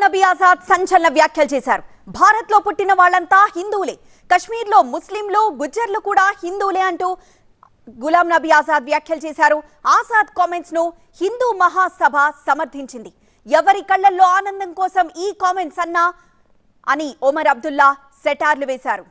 ఆజాద్ సంచలన వ్యాఖ్యలు చేశారు. భారత్లో పుట్టిన వాళ్ళంతా హిందువులే. కశ్మీర్లో ముస్లింలు గుజ్జర్లు కూడా హిందువులే అంటూ గులాం నబీ ఆజాద్ వ్యాఖ్యలు చేశారు. ఆజాద్ కామెంట్స్ను హిందూ మహాసభ సమర్థించింది. ఎవరి కళ్ళల్లో ఆనందం కోసం ఈ కామెంట్స్ అన్నా అని ఒమర్ అబ్దుల్లా సెటార్లు వేశారు.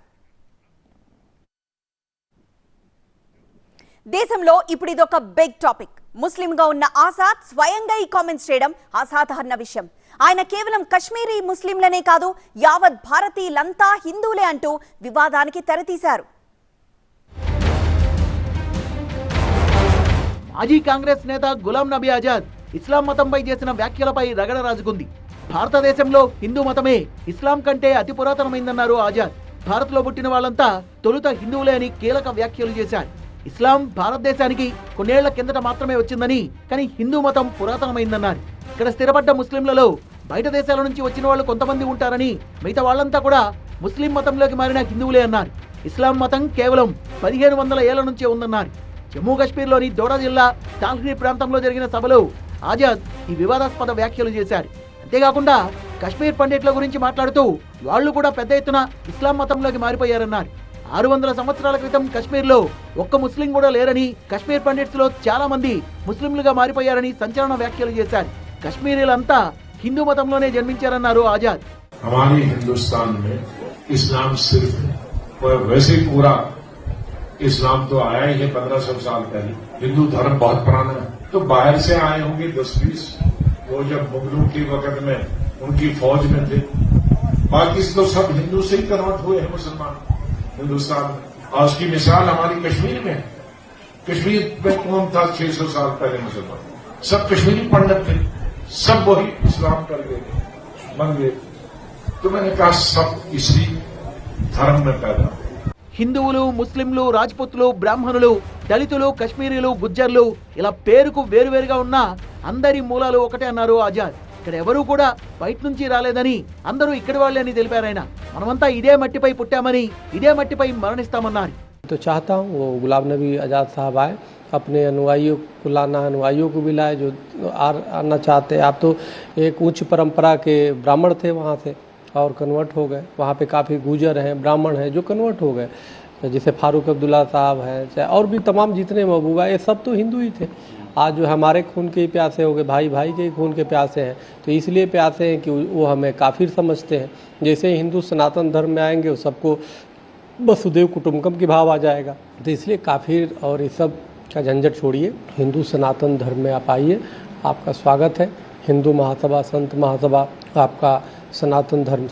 దేశంలో ఇప్పుడు ఇదొక బిగ్ టాపిక్ ముస్లింగా ఉన్న ఆజాద్ స్వయంగా ఈ కామెంట్స్ చేయడం అసాధారణ విషయం. ఆయన కేవలం కశ్మీరీ ముస్లింలనే కాదు యావత్ భారతీయులంతా హిందువులే అంటూ వివాదానికి తెరతీశారు. మాజీ కాంగ్రెస్ నేత గులాం నబీ ఆజాద్ ఇస్లాం మతంపై చేసిన వ్యాఖ్యలపై రగడ రాజుకుంది. భారతదేశంలో హిందూ మతమే ఇస్లాం కంటే అతి పురాతనమైందన్నారు ఆజాద్. భారత్లో పుట్టిన వాళ్ళంతా తొలుత హిందువులే అని కీలక వ్యాఖ్యలు చేశారు. ఇస్లాం భారతదేశానికి కొన్నేళ్ళ కిందట మాత్రమే వచ్చిందని కానీ హిందూ మతం పురాతనమైందన్నారు. ఇక్కడ స్థిరపడ్డ ముస్లింలలో బయట దేశాల నుంచి వచ్చిన వాళ్ళు కొంతమంది ఉంటారని మిగతా వాళ్ళంతా కూడా ముస్లిం మతంలోకి మారిన హిందువులే అన్నారు. ఇస్లాం మతం కేవలం పదిహేను వందల ఏళ్ళ నుంచే ఉందన్నారు. జమ్మూ కాశ్మీర్లోని దోడా జిల్లా తాల్హీ ప్రాంతంలో జరిగిన సభలో ఆజాద్ ఈ వివాదాస్పద వ్యాఖ్యలు చేశారు. అంతేకాకుండా కశ్మీర్ పండిట్ల గురించి మాట్లాడుతూ వాళ్ళు కూడా పెద్ద ఎత్తున ఇస్లాం మతంలోకి మారిపోయారన్నారు. ఆరు వందల సంవత్సరాల క్రితం కశ్మీర్లో ఒక్క ముస్లిం కూడా లేరని కశ్మీర్ పండిట్స్ లో చాలా మంది ముస్లింలుగా మారిపోయారని సంచలన వ్యాఖ్యలు చేశారు కశ్మీరీలంతా హిందూ మతంలోనే జన్మించారన్నారు ఆజాద్ हमारे हिंदुस्तान में इस्लाम सिर्फ और वैसे ही पूरा इस्लाम तो आया ही है पंद्रह सौ साल पहले हिंदू धर्म बहुत पुराना है तो बाहर से आए होंगे दस बीस वो जब मुगलों के वक्त में उनकी फौज में थे बाकी तो सब हिंदू से ही कन्वर्ट हुए हैं मुसलमान हिंदुस्तान में और उसकी मिसाल हमारी कश्मीर में है कश्मीर में कौन था 600 साल पहले मुसलमान सब कश्मीरी पंडित थे सब वही इस्लाम कर गए थे, बन गए तो मैंने कहा सब इसी धर्म में पैदा हुए హిందువులు ముస్లింలు రాజ్పుత్లు బ్రాహ్మణులు దళితులు కశ్మీరీలు గుజ్జర్లు ఇలా పేరుకు వేరువేరుగా ఉన్న అందరి మూలాలు ఒకటే అన్నారు ఆజాద్ ఇక్కడ ఎవరూ కూడా బయట నుంచి రాలేదని అందరూ ఇక్కడి వాళ్ళే అని తెలిపారు ఆయన మనమంతా ఇదే మట్టిపై పుట్టామని ఇదే మట్టిపై మరణిస్తామన్నారు तो चाहता हूँ वो गुलाम नबी आज़ाद साहब आए अपने अनुयायियों को लाना अनुयायियों को भी लाए जो आर आना चाहते हैं आप तो एक उच्च परंपरा के ब्राह्मण थे वहाँ से और कन्वर्ट हो गए वहाँ पे काफ़ी गुजर हैं ब्राह्मण हैं जो कन्वर्ट हो गए जैसे फारूक अब्दुल्ला साहब हैं चाहे और भी तमाम जितने महबूबा ये सब तो हिंदू ही थे आज जो हमारे खून के ही प्यासे हो गए, भाई भाई के खून के प्यासे हैं। तो इसलिए प्यासे हैं कि वो हमें काफिर समझते हैं। जैसे हिंदू सनातन धर्म में आएँगे, वो सबको वसुदेव कुटुम्बकम की भाव आ जाएगा। तो इसलिए काफिर और ये सब का झंझट छोड़िए। हिंदू सनातन धर्म में आप आइए, आपका स्वागत है। हिंदू महासभा, संत महासभा, आपका सनातन धर्म।